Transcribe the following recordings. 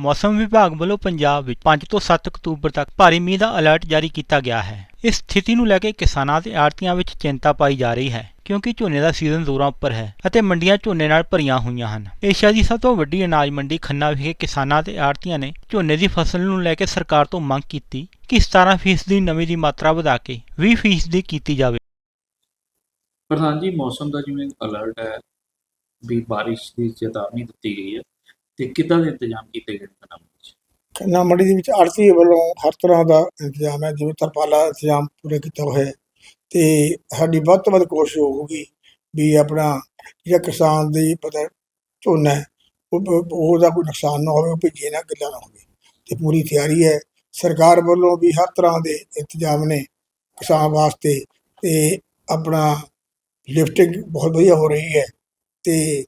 ਮੌਸਮ ਵਿਭਾਗ ਵੱਲੋਂ ਪੰਜਾਬ ਵਿੱਚ 5 ਤੋਂ 7 ਅਕਤੂਬਰ ਤੱਕ ਭਾਰੀ ਮੀਂਹ ਦਾ ਅਲਰਟ ਜਾਰੀ ਕੀਤਾ ਗਿਆ ਹੈ। ਇਸ ਸਥਿਤੀ ਨੂੰ ਲੈ ਕੇ ਕਿਸਾਨਾਂ ਤੇ ਆੜ੍ਹਤੀਆਂ ਵਿੱਚ ਚਿੰਤਾ ਪਾਈ ਜਾ ਰਹੀ ਹੈ, ਕਿਉਂਕਿ ਝੋਨੇ ਦਾ ਸੀਜ਼ਨ ਜ਼ੋਰਾਂ ਉੱਪਰ ਹੈ ਅਤੇ ਮੰਡੀਆਂ ਝੋਨੇ ਨਾਲ ਭਰੀਆਂ ਹੋਈਆਂ ਹਨ। ਏਸ਼ੀਆ ਦੀ ਸਭ ਤੋਂ ਵੱਡੀ ਅਨਾਜ ਮੰਡੀ ਖੰਨਾ ਵਿਖੇ ਕਿਸਾਨਾਂ ਤੇ ਆੜਤੀਆਂ ਨੇ ਝੋਨੇ ਦੀ ਫਸਲ ਨੂੰ ਲੈ ਕੇ ਸਰਕਾਰ ਤੋਂ ਮੰਗ ਕੀਤੀ ਕਿ 17% ਦੀ ਨਮੀ ਦੀ ਮਾਤਰਾ ਵਧਾ ਕੇ 20% ਦੀ ਕੀਤੀ ਜਾਵੇ। ਪ੍ਰਧਾਨ ਜੀ, ਮੌਸਮ ਦਾ ਜਿਵੇਂ ਅਲਰਟ ਹੈ ਵੀ ਬਾਰਿਸ਼ ਦੀ ਚੇਤਾਵਨੀ ਦਿੱਤੀ ਗਈ ਹੈ ਤੇ ਕਿੱਦਾਂ ਦੇ ਇੰਤਜ਼ਾਮ ਕੀਤੇ ਗਏ ਨੇ ਕਨਾਮ ਵਿੱਚ? ਖੰਨਾ ਮੰਡੀ ਦੇ ਵਿੱਚ ਆੜਤੀ ਵੱਲੋਂ ਹਰ ਤਰ੍ਹਾਂ ਦਾ ਇੰਤਜ਼ਾਮ ਹੈ, ਜਿਵੇਂ ਤਰਪਾਲਾ ਇੰਤਜ਼ਾਮ ਪੂਰੇ ਕੀਤਾ ਹੋਇਆ ਹੈ। ਤੇ ਸਾਡੀ ਵੱਧ ਤੋਂ ਵੱਧ ਕੋਸ਼ਿਸ਼ ਹੋਊਗੀ ਵੀ ਆਪਣਾ ਜਿਹੜਾ ਕਿਸਾਨ ਦੀ ਪਤਾ ਝੋਨਾ ਹੈ ਉਹਦਾ ਕੋਈ ਨੁਕਸਾਨ ਨਾ ਹੋਵੇ, ਉਹ ਭਿੱਜੇ ਨਾ ਗਿੱਲਾ ਨਾ ਹੋਵੇ। ਤੇ ਪੂਰੀ ਤਿਆਰੀ ਹੈ। ਸਰਕਾਰ ਵੱਲੋਂ ਵੀ ਹਰ ਤਰ੍ਹਾਂ ਦੇ ਇੰਤਜ਼ਾਮ ਨੇ ਕਿਸਾਨ ਵਾਸਤੇ ਤੇ ਆਪਣਾ ਲਿਫਟਿੰਗ ਬਹੁਤ ਵਧੀਆ ਹੋ ਰਹੀ ਹੈ। ਤੇ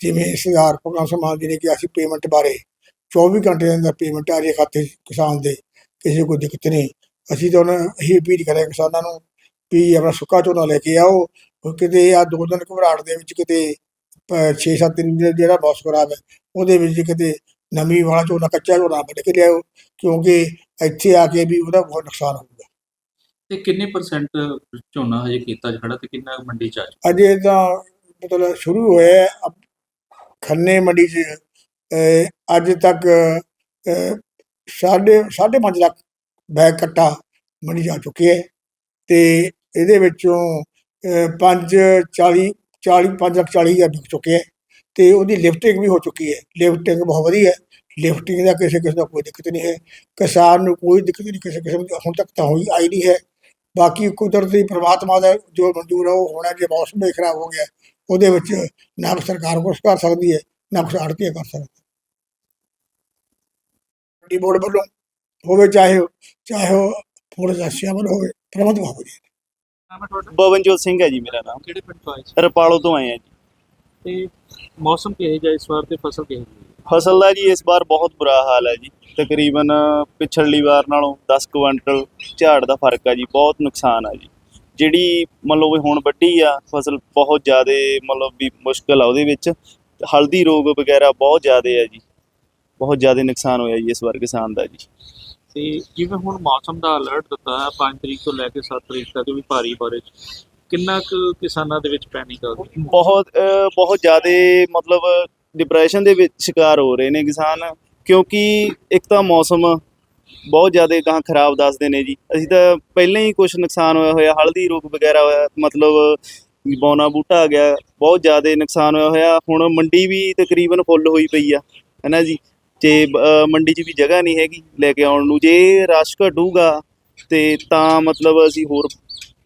ਜਿਵੇਂ ਸਰਕਾਰ ਭਗਵਾਨ ਸਮਾਨ ਜੀ ਨੇ ਕਿਹਾ ਸੀ ਪੇਮੈਂਟ ਬਾਰੇ 24 ਘੰਟੇ ਦੇ ਅੰਦਰ ਪੇਮੈਂਟ ਆ ਜੇ ਖਾਤੇ ਕਿਸਾਨ ਦੇ ਕਿਸੇ ਕੋਈ ਦਿੱਕਤ ਨਹੀਂ ਅਸੀਂ ਤਾਂ ਉਹਨਾਂ ਇਹੀ ਅਪੀਲ ਕਰਿਆ ਕਿਸਾਨਾਂ ਨੂੰ ਵੀ ਆਪਣਾ ਸੁੱਕਾ ਝੋਨਾ ਲੈ ਕੇ ਆਓ ਕਿਤੇ ਆ ਦੋ ਦਿਨ ਘਬਰਾਹਟ ਦੇ ਵਿੱਚ ਕਿਤੇ 6-7 ਦਿਨ ਜਿਹੜਾ- ਮੌਸਮ ਖਰਾਬ ਹੈ ਉਹਦੇ ਵਿੱਚ ਕਿਤੇ ਨਮੀ ਵਾਲਾ ਝੋਨਾ ਕੱਚਾ ਝੋਨਾ ਵੱਢ ਕੇ ਲਿਆਓ ਕਿਉਂਕਿ ਇੱਥੇ ਆ ਕੇ ਵੀ ਉਹਦਾ ਬਹੁਤ ਨੁਕਸਾਨ ਹੋਊਗਾ ਤੇ ਕਿੰਨੇ ਪਰਸੈਂਟ ਝੋਨਾ ਹਜੇ ਕੀਤਾ ਖੜਾ ਤੇ ਕਿੰਨਾ ਮੰਡੀ ਚ ਆ? ਅਜੇ ਤਾਂ ਮਤਲਬ ਸ਼ੁਰੂ ਹੋਇਆ ਹੈ। ਖੰਨੇ ਮੰਡੀ 'ਚ ਅੱਜ ਤੱਕ ਸਾਢੇ ਸਾਢੇ ਪੰਜ ਲੱਖ ਬੈਗ ਕੱਟਾ ਮੰਡੀ ਜਾ ਚੁੱਕੇ ਹੈ। ਤੇ ਇਹਦੇ ਵਿੱਚੋਂ ਅਹ, ਪੰਜ 40 40 5 ਲੱਖ 40 ਹਜ਼ਾਰ ਵਿਕ ਚੁੱਕੇ ਹੈ। ਤੇ ਉਹਦੀ ਲਿਫਟਿੰਗ ਵੀ ਹੋ ਚੁੱਕੀ ਹੈ। ਲਿਫਟਿੰਗ ਬਹੁਤ ਵਧੀਆ ਹੈ। ਲਿਫਟਿੰਗ ਦਾ ਕਿਸੇ ਕਿਸਮ ਦਾ ਕੋਈ ਦਿੱਕਤ ਨਹੀਂ ਹੈ। ਕਿਸਾਨ ਨੂੰ ਕੋਈ ਦਿੱਕਤ ਨਹੀਂ ਕਿਸੇ ਕਿਸਮ ਦੀ ਹੁਣ ਤੱਕ ਤਾਂ ਹੋਈ ਆਈ ਨਹੀਂ ਹੈ। ਬਾਕੀ ਕੁਦਰਤੀ ਪ੍ਰਮਾਤਮਾ ਦਾ ਜੋ ਮਨਜ਼ੂਰ ਹੈ ਉਹ ਹੋਣਾ ਜੇ ਮੌਸਮ ਹੀ ਖਰਾਬ ਹੋ ਗਿਆ ਉਹਦੇ ਵਿੱਚ ਨਾ ਸਰਕਾਰ ਕੁਛ ਕਰ ਸਕਦੀ ਹੈ ਨਾ ਕੁਛ ਆੜ੍ਹਤੀਆ ਕਰ ਸਕਦੀ ਮੰਡੀ ਬੋਰਡ ਵੱਲੋਂ ਹੋਵੇ ਚਾਹੇ ਚਾਹੇ ਉਹ ਫੋਰਸ ਏਸ਼ੀਆ ਵੱਲੋਂ ਹੋਵੇ ਪ੍ਰਬੰਧ ਹੋ ਜੇ ਪਵਨਜੋਤ ਸਿੰਘ ਹੈ ਜੀ ਮੇਰਾ ਨਾਮ। ਕਿਹੜੇ ਪਿੰਡ ਤੋਂ ਆਏ ਸੀ? ਰਪਾਲੋ ਤੋਂ ਆਏ ਆ ਜੀ। ਤੇ ਮੌਸਮ ਕਿਹੋ ਜਿਹਾ ਇਸ ਵਾਰ ਤੇ ਫਸਲ ਕਿਹੋ ਜਿਹੀ ਫਸਲ ਦਾ ਜੀ ਇਸ ਵਾਰ ਬਹੁਤ ਬੁਰਾ ਹਾਲ ਹੈ ਜੀ। ਤਕਰੀਬਨ ਪਿਛਲੀ ਵਾਰ ਨਾਲੋਂ 10 ਕੁਇੰਟਲ ਝਾੜ ਦਾ ਫ਼ਰਕ ਆ ਜੀ ਬਹੁਤ ਨੁਕਸਾਨ ਆ ਜੀ। ਜਿਹੜੀ ਮੰਨ ਲਓ ਵੀ ਹੁਣ ਵੱਡੀ ਆ ਫਸਲ ਬਹੁਤ ਜ਼ਿਆਦਾ ਮਤਲਬ ਵੀ ਮੁਸ਼ਕਲ ਆ ਉਹਦੇ ਵਿੱਚ। ਹਲਦੀ ਰੋਗ ਵਗੈਰਾ ਬਹੁਤ ਜ਼ਿਆਦਾ ਆ ਜੀ। ਬਹੁਤ ਜ਼ਿਆਦਾ ਨੁਕਸਾਨ ਹੋਇਆ ਜੀ ਇਸ ਵਾਰ ਕਿਸਾਨ ਦਾ ਜੀ। ਤੇ ਜਿਵੇਂ ਹੁਣ ਮੌਸਮ ਦਾ ਅਲਰਟ ਦਿੱਤਾ ਹੈ 5 ਤਰੀਕ ਤੋਂ ਲੈ ਕੇ 7 ਤਰੀਕ ਤੱਕ ਵੀ ਭਾਰੀ ਬਾਰਿਸ਼ ਕਿੰਨਾ ਕੁ ਕਿਸਾਨਾਂ ਦੇ ਵਿੱਚ ਪੈਨਿਕ ਆ ਗਈ ਬਹੁਤ ਬਹੁਤ ਜ਼ਿਆਦਾ ਮਤਲਬ ਡਿਪਰੈਸ਼ਨ ਦੇ ਵਿੱਚ ਸ਼ਿਕਾਰ ਹੋ ਰਹੇ ਨੇ ਕਿਸਾਨ ਕਿਉਂਕਿ ਇੱਕ ਤਾਂ ਮੌਸਮ ਬਹੁਤ ਜ਼ਿਆਦਾ ਗਾਂ ਖਰਾਬ ਦੱਸਦੇ ਨੇ ਜੀ। ਅਸੀਂ ਤਾਂ ਪਹਿਲਾਂ ਹੀ ਕੁਝ ਨੁਕਸਾਨ ਹੋਇਆ ਹੋਇਆ, ਹਲਦੀ ਰੋਗ ਵਗੈਰਾ ਹੋਇਆ, ਮਤਲਬ ਬੌਨਾ ਬੂਟਾ ਆ ਗਿਆ, ਬਹੁਤ ਜ਼ਿਆਦਾ ਨੁਕਸਾਨ ਹੋਇਆ ਹੋਇਆ। ਹੁਣ ਮੰਡੀ ਵੀ ਤਕਰੀਬਨ ਫੁੱਲ ਹੋਈ ਪਈ ਆ, ਹੈਨਾ ਜੀ। ਤੇ ਮੰਡੀ 'ਚ ਵੀ ਜਗ੍ਹਾ ਨਹੀਂ ਹੈਗੀ ਲੈ ਕੇ ਆਉਣ ਨੂੰ। ਜੇ ਰਸ਼ ਘਟੂਗਾ ਤੇ ਤਾਂ ਮਤਲਬ ਅਸੀਂ ਹੋਰ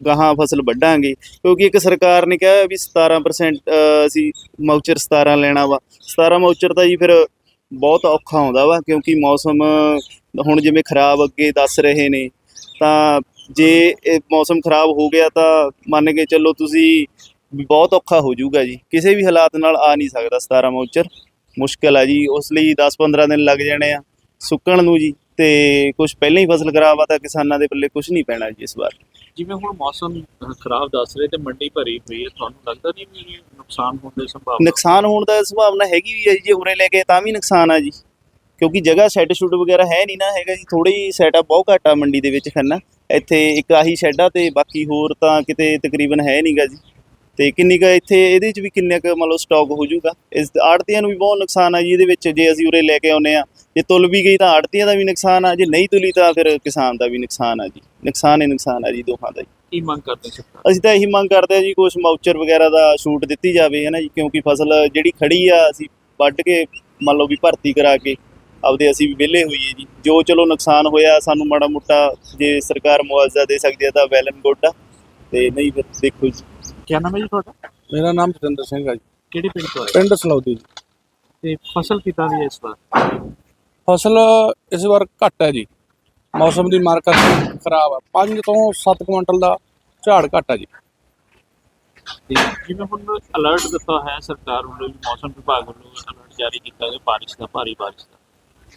ਗਾਹਾਂ ਫਸਲ ਵੱਢਾਂਗੇ। ਕਿਉਂਕਿ ਇੱਕ ਸਰਕਾਰ ਨੇ ਕਿਹਾ ਵੀ 17% ਅਸੀਂ ਮਾਊਚਰ 17 ਲੈਣਾ ਵਾ। 17 ਮਾਊਚਰ ਤਾਂ ਜੀ ਫਿਰ ਬਹੁਤ ਔਖਾ ਆਉਂਦਾ ਵਾ, ਕਿਉਂਕਿ ਮੌਸਮ ਹੁਣ ਜਿਵੇਂ ਖਰਾਬ ਅੱਗੇ ਦੱਸ ਰਹੇ ਨੇ ਤਾਂ ਜੇ ਇਹ ਮੌਸਮ ਖਰਾਬ ਹੋ ਗਿਆ ਤਾਂ ਮੰਨ ਕੇ ਚੱਲੋ ਤੁਸੀਂ ਬਹੁਤ ਔਖਾ ਹੋ ਜਾਊਗਾ ਜੀ। ਕਿਸੇ ਵੀ ਹਾਲਾਤ ਨਾਲ ਆ ਨਹੀਂ ਸਕਦਾ 17 ਮਾਊਚਰ ਮੁਸ਼ਕਲ ਆ ਜੀ ਉਸ ਲਈ 10-15 ਦਿਨ ਲੱਗ ਜਾਣੇ ਆ ਸੁੱਕਣ ਨੂੰ ਜੀ ਤੇ ਕੁਝ ਪਹਿਲਾਂ ਹੀ ਫਸਲ ਖਰਾਬ ਆ ਤਾਂ ਕਿਸਾਨਾਂ ਦੇ ਪੱਲੇ ਕੁਝ ਨਹੀਂ ਪੈਣਾ ਜੀ ਇਸ ਵਾਰ। ਜਿਵੇਂ ਹੁਣ ਮੌਸਮ ਖਰਾਬ ਦੱਸ ਰਹੇ ਤੇ ਮੰਡੀ ਭਰੀ ਹੋਈ ਹੈ ਤੁਹਾਨੂੰ ਲੱਗਦਾ ਨਹੀਂ ਵੀ ਨੁਕਸਾਨ ਹੋਣ ਦੀ ਸੰਭਾਵਨਾ? ਨੁਕਸਾਨ ਹੋਣ ਦਾ ਸੰਭਾਵਨਾ ਹੈਗੀ ਵੀ ਹੈ ਜੀ ਜੇ ਉਰੇ ਲੈ ਕੇ ਤਾਂ ਵੀ ਨੁਕਸਾਨ ਆ ਜੀ। ਕਿਉਂਕਿ ਜਗ੍ਹਾ ਸੈੱਟ ਸ਼ੂਟ ਵਗੈਰਾ ਹੈ ਨਹੀਂ ਨਾ ਹੈਗਾ ਜੀ ਥੋੜੀ ਸੈਟਅਪ ਬਹੁਤ ਘੱਟ ਆ ਮੰਡੀ ਦੇ ਵਿੱਚ ਖੰਨਾ। ਇੱਥੇ ਇੱਕ ਆਹੀ ਸ਼ੈੱਡ ਆ ਤੇ ਬਾਕੀ ਹੋਰ ਤਾਂ ਕਿਤੇ ਤਕਰੀਬਨ ਹੈ ਨਹੀਂਗਾ ਜੀ। ਤੇ ਕਿੰਨੀ ਕੁ ਇੱਥੇ ਇਹਦੇ ਵਿੱਚ ਵੀ ਕਿੰਨਾ ਕੁ ਮਤਲਬ ਸਟਾਕ ਹੋ ਜਾਊਗਾ? ਇਸ ਆੜਤੀਆਂ ਨੂੰ ਵੀ ਬਹੁਤ ਨੁਕਸਾਨ ਆ ਜੀ ਇਹਦੇ ਵਿੱਚ ਜੇ ਅਸੀਂ ਉਰੇ ਲੈ ਕੇ ਆਉਨੇ ਆ ਜੇ ਤੁਲ ਵੀ ਗਈ ਤਾਂ ਆੜਤੀਆਂ ਦਾ ਵੀ ਨੁਕਸਾਨ ਆ ਜੇ ਨਹੀਂ ਤੁਲੀ ਤਾਂ ਫਿਰ ਕਿਸਾਨ ਦਾ ਵੀ ਨੁਕਸਾਨ ਆ ਜੀ। ਨੁਕਸਾਨ ਹੀ ਨੁਕਸਾਨ ਆ ਜੀ ਦੋਹਾਂ ਦਾ ਜੀ ਕੀ ਮੰਗ ਕਰਦੇ ਸਰਕਾਰ? ਅਸੀਂ ਤਾਂ ਇਹੀ ਮੰਗ ਕਰਦੇ ਆ ਜੀ ਕੁਝ ਮਾਊਚਰ ਵਗੈਰਾ ਦਾ ਛੂਟ ਦਿੱਤੀ ਜਾਵੇ ਹੈ ਨਾ ਜੀ ਕਿਉਂਕਿ ਫਸਲ ਜਿਹੜੀ ਖੜੀ ਆ ਅਸੀਂ ਵੱਢ ਕੇ ਮੰਨ ਲਓ ਵੀ ਭਰਤੀ ਕਰਾ ਕੇ ਆਪਦੇ ਅਸੀਂ ਵੀ ਵਿਹਲੇ ਹੋਈਏ ਜੀ। ਜੋ ਚਲੋ ਨੁਕਸਾਨ ਹੋਇਆ ਸਾਨੂੰ ਮਾੜਾ ਮੋਟਾ ਜੇ ਸਰਕਾਰ ਮੁਆਵਜ਼ਾ ਦੇ ਸਕਦੀ ਹੈ ਤਾਂ ਵੈਲ ਐਂਡ ਗੁੱਡ ਆ। ਤੇ ਨਹੀਂ ਫਿਰ ਦੇਖੋ ਜੀ। ਕੀ ਨਾਮ ਹੈ ਜੀ ਤੁਹਾਡਾ? ਮੇਰਾ ਨਾਮ ਜਤਿੰਦਰ ਸਿੰਘ ਹੈ ਜੀ। ਕਿਹੜੇ ਪਿੰਡ ਤੋਂ ਆਏ? ਪਿੰਡ ਸਲੌਦੀ ਜੀ। ਤੇ ਫਸਲ ਕਿੱਦਾਂ ਦੀ ਹੈ ਇਸ ਵਾਰ? ਫਸਲ ਇਸ ਵਾਰ ਘੱਟ ਹੈ ਜੀ। ਮੌਸਮ ਦੀ ਮਾਰਕਾ ਖਰਾਬ ਆ। 5 ਤੋਂ 7 ਕੁਇੰਟਲ ਦਾ ਝਾੜ ਘੱਟ ਆ ਜੀ। ਜਿਵੇਂ ਹੁਣ ਅਲਰਟ ਦਿੱਤਾ ਹੈ ਸਰਕਾਰ ਵੱਲੋਂ ਮੌਸਮ ਵਿਭਾਗ ਵੱਲੋਂ ਅਲਰਟ ਜਾਰੀ ਕੀਤਾ ਗਿਆ ਬਾਰਿਸ਼ ਦਾ ਭਾਰੀ ਬਾਰਿਸ਼ ਦਾ।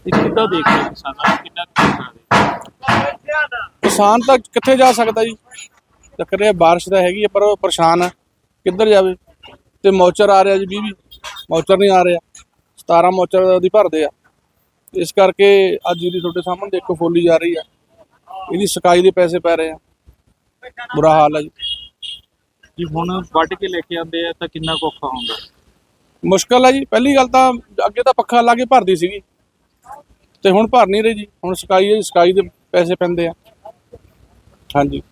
ਤੇ ਕਿੱਦਾਂ ਦੇਖਦੇ ਹੋ ਕਿਸਾਨਾਂ ਨੂੰ? ਕਿੰਨਾ ਕੁ ਨੁਕਸਾਨ ਹੈ ਕਿਸਾਨ ਤਾਂ ਕਿੱਥੇ ਜਾ ਸਕਦਾ ਜੀ? ਚੱਕਰ ਇਹ ਬਾਰਿਸ਼ ਤਾਂ ਹੈਗੀ ਪਰ ਉਹ ਪਰੇਸ਼ਾਨ ਆ। ਕਿੱਧਰ ਜਾਵੇ? ਤੇ ਮੌਚਰ ਆ ਰਿਹਾ ਜੀ 20 20 ਮੌਚਰ ਨਹੀਂ ਆ ਰਿਹਾ। 17 ਮੌਚਰ ਦੀ ਭਰਦੇ ਆ। ਇਸ ਕਰਕੇ ਅੱਜ ਜਿਹੜੀ ਤੁਹਾਡੇ ਸਾਹਮਣੇ ਦੇਖੋ ਫੋਲੀ ਜਾ ਰਹੀ ਆ। ਇਹਦੀ ਸਕਾਈ ਦੇ ਪੈਸੇ ਪੈ ਰਹੇ ਆ। ਬੁਰਾ ਹਾਲ ਹੈ ਜੀ। ਜੀ ਹੁਣ ਵੱਢ ਕੇ ਲੈ ਕੇ ਆਉਂਦੇ ਆ ਤਾਂ ਕਿੰਨਾ ਕੁ ਔਖਾ ਹੁੰਦਾ? ਮੁਸ਼ਕਲ ਹੈ ਜੀ। ਪਹਿਲੀ ਗੱਲ ਤਾਂ ਅੱਗੇ ਤਾਂ ਪੱਖਾ ਲਾ ਕੇ ਭਰਦੀ ਸੀਗੀ। ਤੇ ਹੁਣ ਭਰ ਨਹੀਂ ਰਹੀ ਜੀ। ਹੁਣ ਸਕਾਈ ਹੈ ਸਕਾਈ ਦੇ ਪੈਸੇ ਪੈਂਦੇ ਆ। ਹਾਂਜੀ।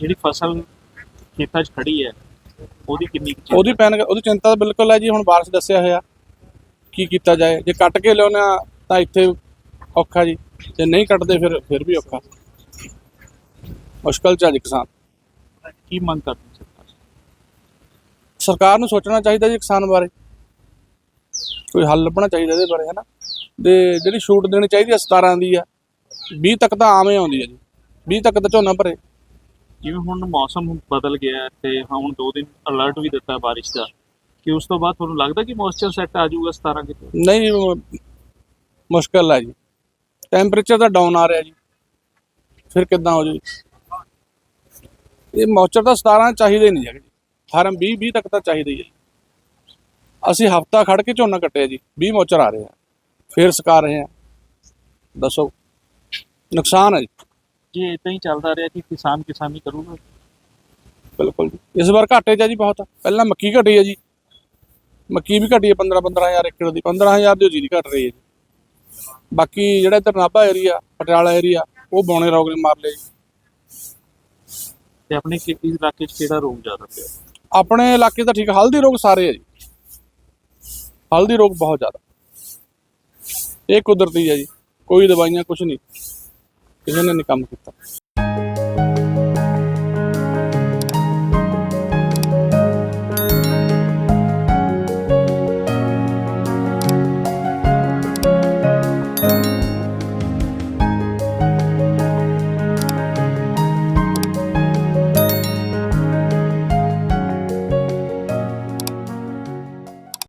ਜਿਹੜੀ ਫਸਲ ਖੇਤਾਂ 'ਚ ਖੜੀ ਹੈ ਉਹਦੀ ਕਿੰਨੀ ਕੁ? ਉਹਦੀ ਪੈਨ ਉਹਦੀ ਚਿੰਤਾ ਤਾਂ ਬਿਲਕੁਲ ਹੈ ਜੀ ਹੁਣ ਬਾਰਿਸ਼ ਦੱਸਿਆ ਹੋਇਆ। ਕੀ ਕੀਤਾ ਜਾਏ? ਜੇ ਕੱਟ ਕੇ ਲਿਆਉਂਦੇ ਆ ਤਾਂ ਇੱਥੇ ਔਖਾ ਜੀ। ਜੇ ਨਹੀਂ ਕੱਟਦੇ ਫਿਰ ਫਿਰ ਵੀ ਔਖਾ। ਮੁਸ਼ਕਲ ਚ ਜੀ ਕਿਸਾਨ। ਕੀ ਮੰਗ ਕਰਦੇ? ਸਰਕਾਰ ਨੂੰ ਸੋਚਣਾ ਚਾਹੀਦਾ ਜੀ ਕਿਸਾਨ ਬਾਰੇ। ਕੋਈ ਹੱਲ ਲੱਭਣਾ ਚਾਹੀਦਾ ਇਹਦੇ ਬਾਰੇ ਹੈ ਨਾ? ਤੇ ਜਿਹੜੀ ਛੂਟ ਦੇਣੀ ਚਾਹੀਦੀ ਆ 17 ਦੀ ਆ 20 ਤੱਕ ਤਾਂ ਆਵੇਂ ਆਉਂਦੀ ਹੈ ਜੀ। 20 ਤੱਕ ਤਾਂ ਝੋਨਾ ਭਰੇ। ਜਿਵੇਂ ਹੁਣ ਮੌਸਮ ਬਦਲ ਗਿਆ ਤੇ ਹੁਣ ਦੋ ਦਿਨ ਅਲਰਟ ਵੀ ਦਿੱਤਾ ਬਾਰਿਸ਼ ਦਾ ਕਿ ਉਸ ਤੋਂ ਬਾਅਦ ਤੁਹਾਨੂੰ ਲੱਗਦਾ ਕਿ ਮੌਇਸਚਰ ਸੈੱਟ ਆ ਜਾਊਗਾ 17 ਕਿਤੇ? ਨਹੀਂ ਮੁਸ਼ਕਲ ਹੈ ਜੀ। ਟੈਂਪਰੇਚਰ ਤਾਂ ਡਾਊਨ ਆ ਰਿਹਾ ਜੀ। ਫਿਰ ਕਿੱਦਾਂ ਹੋ ਜੀ? ਇਹ ਮੌਚਰ ਤਾਂ 17 ਚਾਹੀਦੇ ਨਹੀਂ ਜੀ 18 20 20 ਤੱਕ ਤਾਂ ਚਾਹੀਦੇ ਹੀ। ਅਸੀਂ ਹਫਤਾ ਖੜ ਕੇ ਝੋਨਾ ਕੱਟਿਆ ਜੀ 20 ਮੌਚਰ ਆ ਰਹੇ ਆ। ਫਿਰ ਸਕਾ ਰਹੇ ਆ। ਦੱਸੋ। ਨੁਕਸਾਨ ਹੈ ਜੀ। ਜੇ ਇਦਾਂ ਹੀ ਚੱਲਦਾ ਰਿਹਾ ਕਿ ਕਿਸਾਨ ਕਿਸਾਨੀ ਕਰੂਗਾ। ਬਿਲਕੁਲ ਜੀ। ਇਸ ਵਾਰ ਘਾਟੇ 'ਚ ਆ ਜੀ ਬਹੁਤ। ਪਹਿਲਾਂ ਮੱਕੀ ਘਟੀ ਹੈ ਜੀ। ਮੱਕੀ ਵੀ ਘਟੀ ਹੈ 15 15000 ਏਕੜ ਦੀ। 15000 ਦੀ ਜੀਰੀ ਘਟ ਰਹੀ ਹੈ ਜੀ। ਬਾਕੀ ਜਿਹੜਾ ਇੱਧਰ ਨਾਭਾ ਏਰੀਆ ਪਟਿਆਲਾ ਏਰੀਆ ਉਹ ਬੌਣੇ ਰੋਗ ਨੇ ਮਾਰ ਲਿਆ ਜੀ। ਤੇ ਆਪਣੇ ਖੇਤੀ ਇਲਾਕੇ 'ਚ ਕਿਹੜਾ ਰੋਗ ਜ਼ਿਆਦਾ ਪਿਆ? ਆਪਣੇ ਇਲਾਕੇ ਤਾਂ ਠੀਕ। ਹਲਦੀ ਰੋਗ ਸਾਰੇ ਹੈ ਜੀ। ਹਲਦੀ ਰੋਗ ਬਹੁਤ ਜ਼ਿਆਦਾ। ਇਹ ਕੁਦਰਤੀ ਹੈ ਜੀ ਕੋਈ ਦਵਾਈਆਂ ਕੁਝ ਨਹੀਂ। ਕਿਸੇ ਨੇ ਨਹੀਂ ਕੰਮ ਕੀਤਾ।